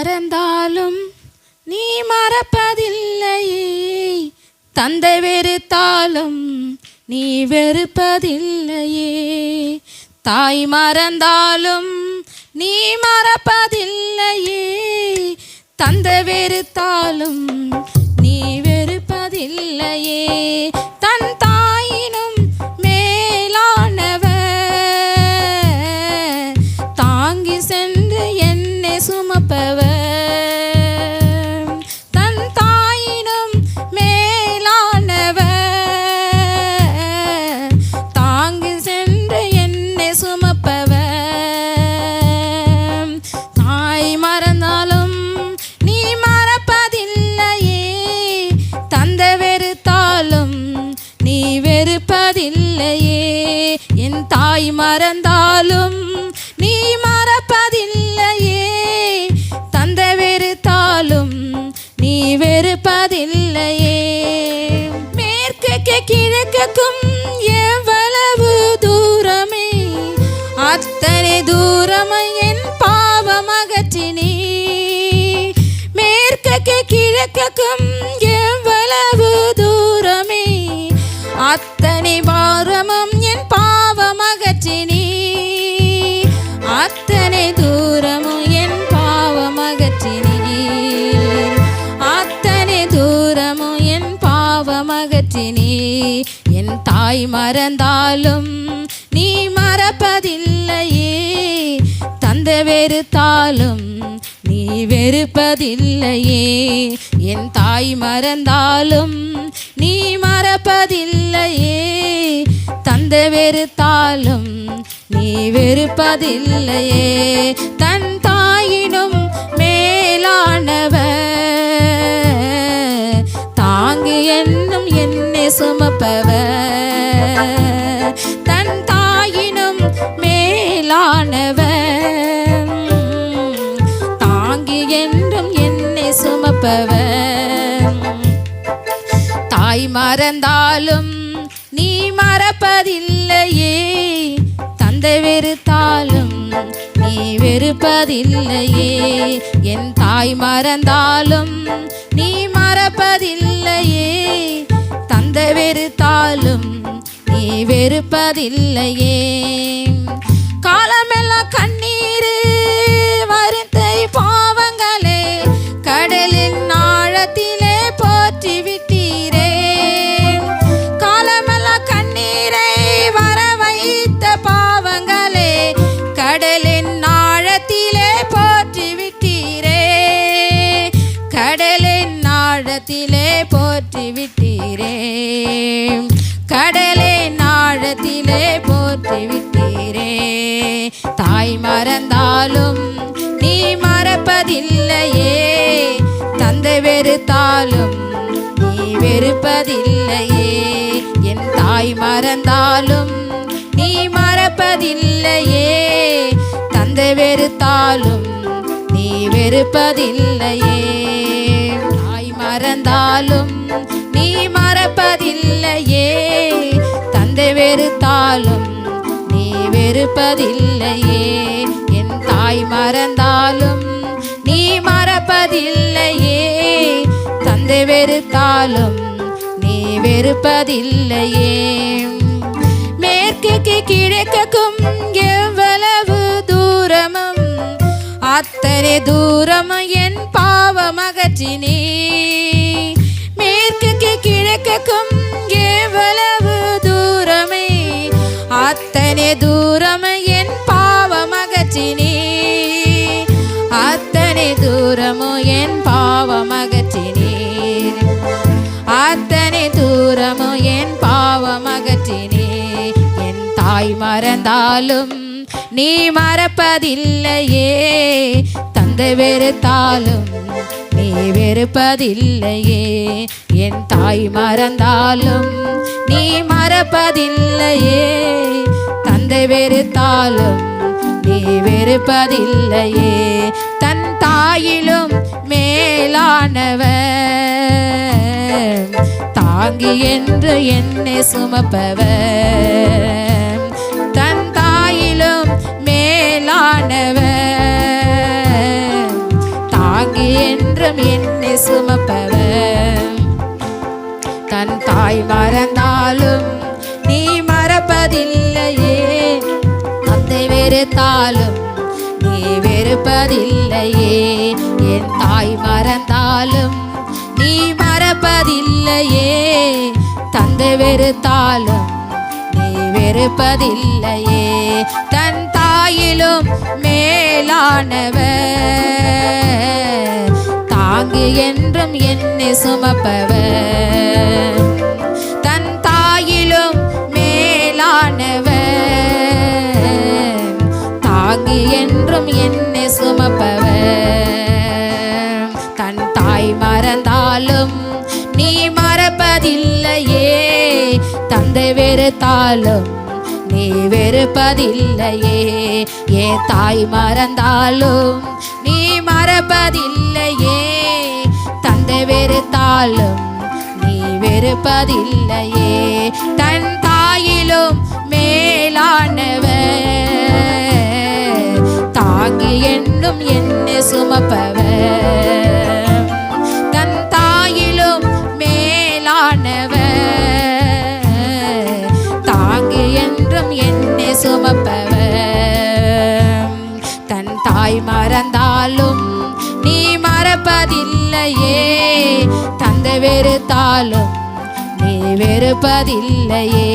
மறந்தாலும் நீ மறப்பதில்லையே தந்தை வெறுத்தாலும் நீ வெறுப்பதில்லையே. தாய் மறந்தாலும் நீ மறப்பதில்லையே. தந்தை வெறுத்தாலும் வெறுப்பதில்லையே மேற்குக்கு கிழக்குக்கும் எவ்வளவு தூரமே. அத்தனை தூரமை என் பாவம் அகற்றினே மேற்குக்கு கிழக்குக்கும் நீ என் தாய் மறந்தாலும் நீ மறப்பதில்லையே. தந்த வெறுத்தாலும் நீ வெறுப்பதில்லையே. என் தாய் மறந்தாலும் நீ மறப்பதில்லையே. தந்த வெறுத்தாலும் நீ வெறுப்பதில்லையே. தன் சுமப்பவ தன் தாயினும் மேலானவ தாங்கி என்றும் என்னை சுமப்பவ தாய் மறந்தாலும் நீ மறப்பதில்லையே. தந்தை வெறுத்தாலும் நீ வெறுப்பதில்லையே. என் தாய் மறந்தாலும் நீ மறப்பதில்லையே. எந்த வெறுத்தாலும் நீ வெறுப்பதில்லையே. காலமெல்லாம் கண்ணீர் வருத்தை பாவ போற்றி விட்டீரே. கடலின் நாழத்திலே போற்றி விட்டீரே. தாய் மறந்தாலும் நீ மறப்பதில்லையே. தந்தை வெறுத்தாலும் நீ வெறுப்பதில்லையே. என் தாய் மறந்தாலும் நீ மறப்பதில்லையே. தந்தை வெறுத்தாலும் நீ வெறுப்பதில்லையே. தாய் நீ மறப்பதில்லையே. தந்தை வெறுத்தாலும் நீ வெறுப்பதில்லையே. என் தாய் மறந்தாலும் நீ மறப்பதில்லையே. தந்தை வெறுத்தாலும் நீ வெறுப்பதில்லையே. மேற்குக்கு கிழக்குக்கும் எவ்வளவு தூரமும் அத்தனை தூரமும் என் பாவம் அகற்றினே மேற்குக்கு கிழக்குக்கும் எவ்வளவு தூரமே? அத்தனை தூரம் என் பாவம் அகற்றினே அத்தனை தூரமும் என் பாவம் அகற்றினீர் அத்தனை தூரமும் என் பாவம் அகற்றினே என் தாய் மறந்தாலும் நீ மறப்பதில்லையே. தந்தை வெறுத்தாலும் நீ வெறுப்பதில்லையே. என் தாய் மறந்தாலும் நீ மறப்பதில்லையே. தந்தை வெறுத்தாலும் நீ வெறுப்பதில்லையே. தன் தாயிலும் மேலானவர் தாங்கி என்று என்னை சுமப்பவர். தன் தாய் மறந்தாலும் நீ மறப்பதில்லையே. தந்தை வெறுத்தாலும் நீ வெறுப்பதில்லையே. என் தாய் மறந்தாலும் நீ மறப்பதில்லையே. தந்தை வெறுத்தாலும் நீ வெறுப்பதில்லையே. தன் தாயிலும் மேலானவர். தாங்கி என்றும் என்னை சுமப்பவர். என்றும் என்னை சுமப்பவர். தன் தாய் மறந்தாலும் நீ மறப்பதில்லையே. தந்தை வெறுத்தாலும் நீ வெறுப்பதில்லையே. ஏ தாய் மறந்தாலும் நீ மறப்பதில்லையே. தந்தை வெறுத்தாலும் நீ வெறுப்பதில்லையே. தன் தாயிலும் மேலானவர். சுமப்பவர் தன் தாய் மறந்தாலும் நீ மறப்பதில்லையே. தந்தை வெறுத்தாலும் நீ வெறுப்பதில்லையே.